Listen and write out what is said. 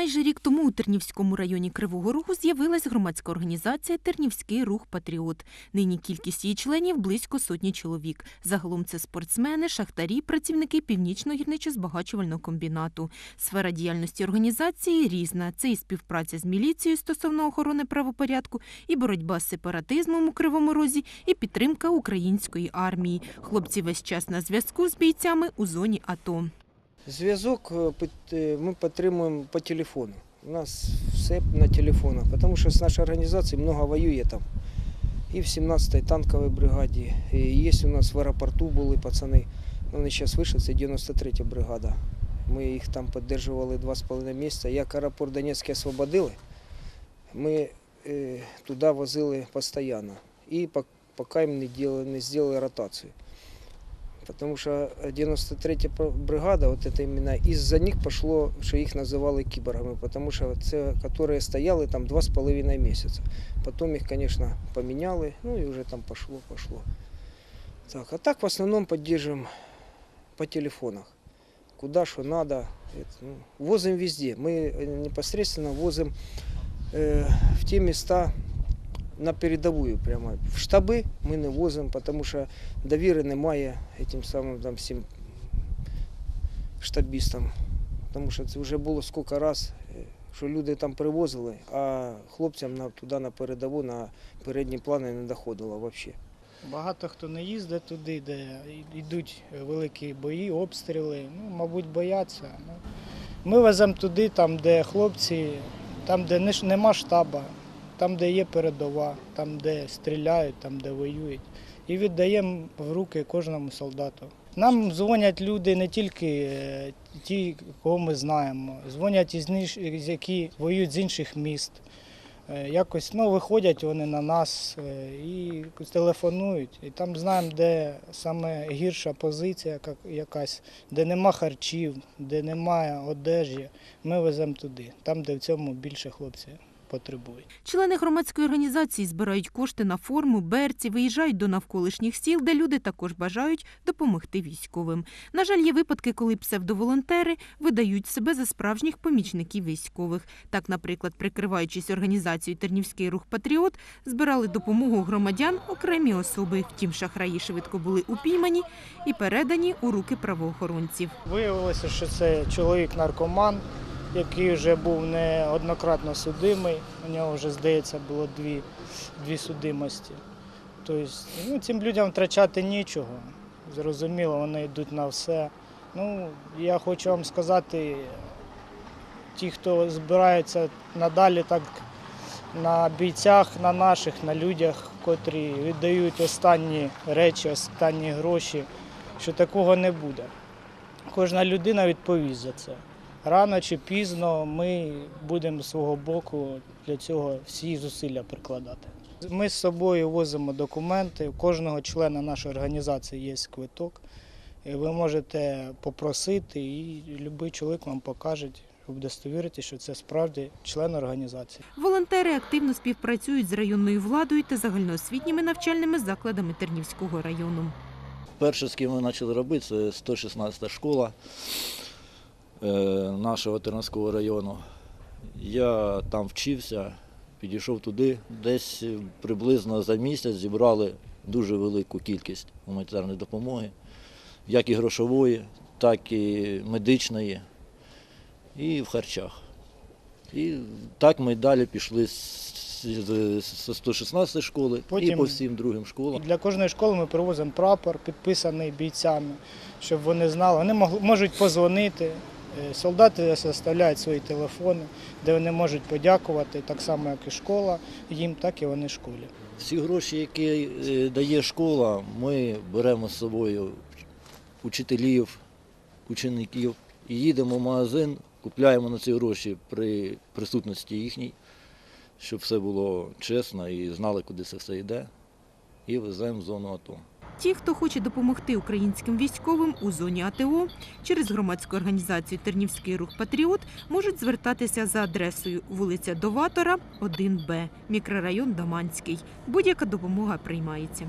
Майже рік тому у Тернівському районі Кривого Рогу з'явилась громадська організація Тернівський рух Патріот. Нині кількість її членів близько сотні чоловік. Загалом це спортсмени, шахтарі, працівники північного гірничо-збагачувального комбінату. Сфера діяльності організації різна. Це і співпраця з міліцією стосовно охорони правопорядку, і боротьба з сепаратизмом у Кривому Розі, і підтримка української армії. Хлопці весь час на зв'язку з бійцями у зоні АТО. Зв'язок е, е, ми підтримуємо по телефону. У нас все на телефонах, тому що з нашої організації много воює там. І в 17-й танковій бригаді, і є у нас в аеропорту були пацани. Вони зараз вийшли, це 93-я бригада. Ми їх там підтримували два з половиною місяця. Як аеропорт Донецький освободили, ми е, туди возили постійно. І поки їм не зробили ротацію. Потому что 93-я п- бригада, вот это именно из-за них пошло, что их называли киборгами, потому что це, которые стояли там два с половиной месяца. Потом их, конечно, поменяли, ну и уже там пошло, пошло. Так, а так в основном поддерживаем по телефонах. Куда что надо. Это, ну, возим везде. Мы э, непосредственно возим э, в те места на передовую прямо. В штаби ми не возимо, тому що довіри немає этим самим там всім штабістам. Тому що це вже було скільки раз, е, що люди там привозили, а хлопцям на, туди на передову, на передні плани не доходило взагалі. Багато хто не їздить туди, де йдуть великі бої, обстріли. Ну, мабуть, бояться. Ну, Ми веземо туди, там, де хлопці, там, де нема штаба, там, де є передова, там, де стріляють, там, де воюють. І віддаємо в руки кожному солдату. Нам дзвонять люди не тільки е, ті, кого ми знаємо, дзвонять із які воюють з інших міст. Е, Якось ну, виходять вони на нас е, і телефонують. І там знаємо, де саме гірша позиція якась, де нема харчів, де немає одежі. Ми веземо туди, там, де в цьому більше хлопці потребують. Члени громадської організації збирають кошти на форму, берці, виїжджають до навколишніх сіл, де люди також бажають допомогти військовим. На жаль, є випадки, коли псевдоволонтери видають себе за справжніх помічників військових. Так, наприклад, прикриваючись організацією Тернівський рух Патріот, збирали допомогу громадян окремі особи. Втім, шахраї швидко були упіймані і передані у руки правоохоронців. Виявилося, що це чоловік-наркоман, який вже був неоднократно судимий. У нього вже, здається, було дві, дві судимості. Тобто, ну, цим людям втрачати нічого. Зрозуміло, вони йдуть на все. Ну, я хочу вам сказати, ті, хто збирається надалі так на бійцях, на наших, на людях, котрі віддають останні речі, останні гроші, що такого не буде. Кожна людина відповість за це. Рано чи пізно ми будемо з свого боку для цього всі зусилля прикладати. Ми з собою возимо документи. У кожного члена нашої організації є квиток. Ви можете попросити, і будь-який чоловік вам покаже, щоб удостовірити, що це справді член організації. Волонтери активно співпрацюють з районною владою та загальноосвітніми навчальними закладами Тернівського району. Перше, з ким ми почали робити, це 116 школа нашого Тернавського району. Я там вчився, підійшов туди. Десь приблизно за місяць зібрали дуже велику кількість гуманітарної допомоги, як і грошової, так і медичної, і в харчах. І так ми далі пішли з з- з 116 школи і по всім другим школам. Для кожної школи ми привозимо прапор, підписаний бійцями, щоб вони знали. Вони можуть позвонити. Е, Солдати составляють свої телефони, де вони можуть подякувати, так само, як і школа їм, так і вони школі. Всі гроші, які е, дає школа, ми беремо з собою учителів, учеників і їдемо в магазин, купляємо на ці гроші при присутності їхній, щоб все було чесно і знали, куди це все йде, і веземо в зону АТО. Ті, хто хоче допомогти українським військовим у зоні АТО через громадську організацію Тернівський рух Патріот можуть звертатися за адресою вулиця Доватора, 1Б, мікрорайон Даманський. Будь-яка допомога приймається.